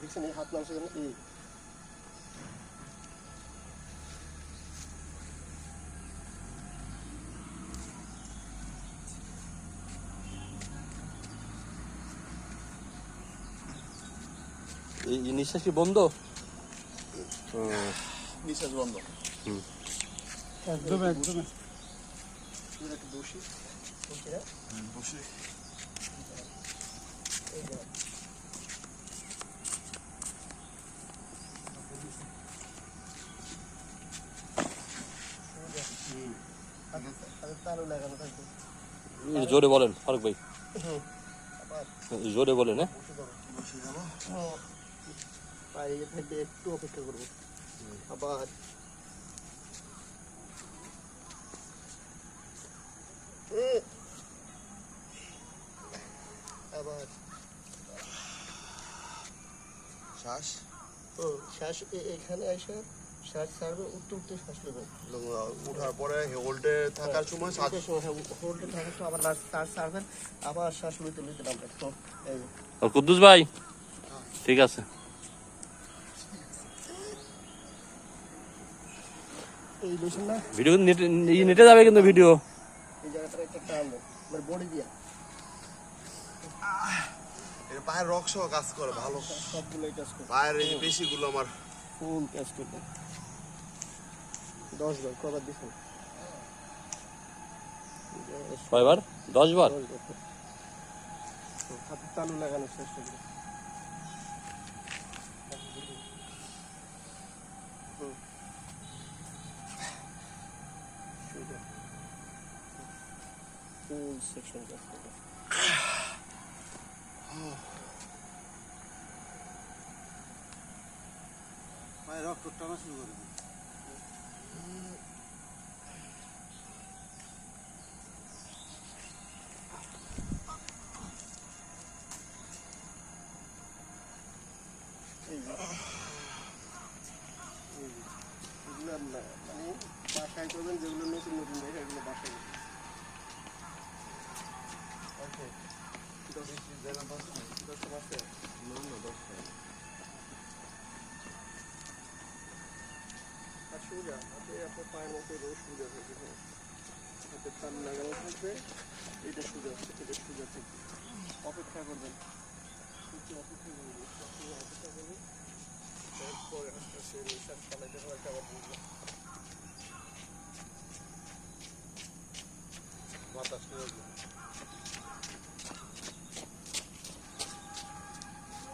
দেখছেন এই হাত এই এই নিঃশ্বাস কি বন্ধ? নিঃশ্বাস বন্ধ। একদম একদম। বুঝছিনা? বসে এই যে। লাগানো থাকবে। জোরে বলেন ফারুক ভাই। জোরে বলেন হ্যাঁ। বসে যাব। বসে যাব পায়ে থাকবে একটু অপেক্ষা করব। আবার। আবার। শ্বাস? হুম, শ্বাস এখানে এসে শ্বাস ছাড়বে উঠতে উঠতে শ্বাস নেবেন উঠার পরে হোল্ডে থাকার সময় শ্বাস হোল্ডে থাকার সময় আবার তার ছাড়বেন আবার শ্বাস লইতে লইতে নামবেন তো এই। আর কুদ্দুস ভাই? ঠিক আছে। এই ভিডিও নেটে যাবে কিন্তু ভিডিও। এই জায়গাটা একটা টান মানে বডি দিয়া। এটা পায়ের রক সহ কাজ করে ভালো। সবগুলো কাজ করবে পায়ের এই পেশিগুলো আমার। ফুল কাজ করবে। দশ বার কবার দিছেন কয়বার দশ বার দশ বার। তো হাতে তালু লাগানোর চেষ্টা করুন হুম। সোজা। ফুল সেকশন কাজ করবে পায়ের রক্ত টানা শুরু করে এই মানে বাসায় করবেন যেগুলো নতুন নতুন দেখে এগুলো বাসায়। ওকে দশ দশটা বাসে আর সোজা, হাতে আপনার পায়ের মতো এভাবে সোজা থাকবে হ্যাঁ। হাতে তাল লাগানো থাকবে, এটা সোজা এটা সোজা থাকবে। অপেক্ষা করবেন। একটু অপেক্ষা করবেন অপেক্ষা করবেন তারপরে আস্তে আস্তে নিঃশ্বাস চালাইতে হবে আবার বুঝবেন বাতাস নিয়ে।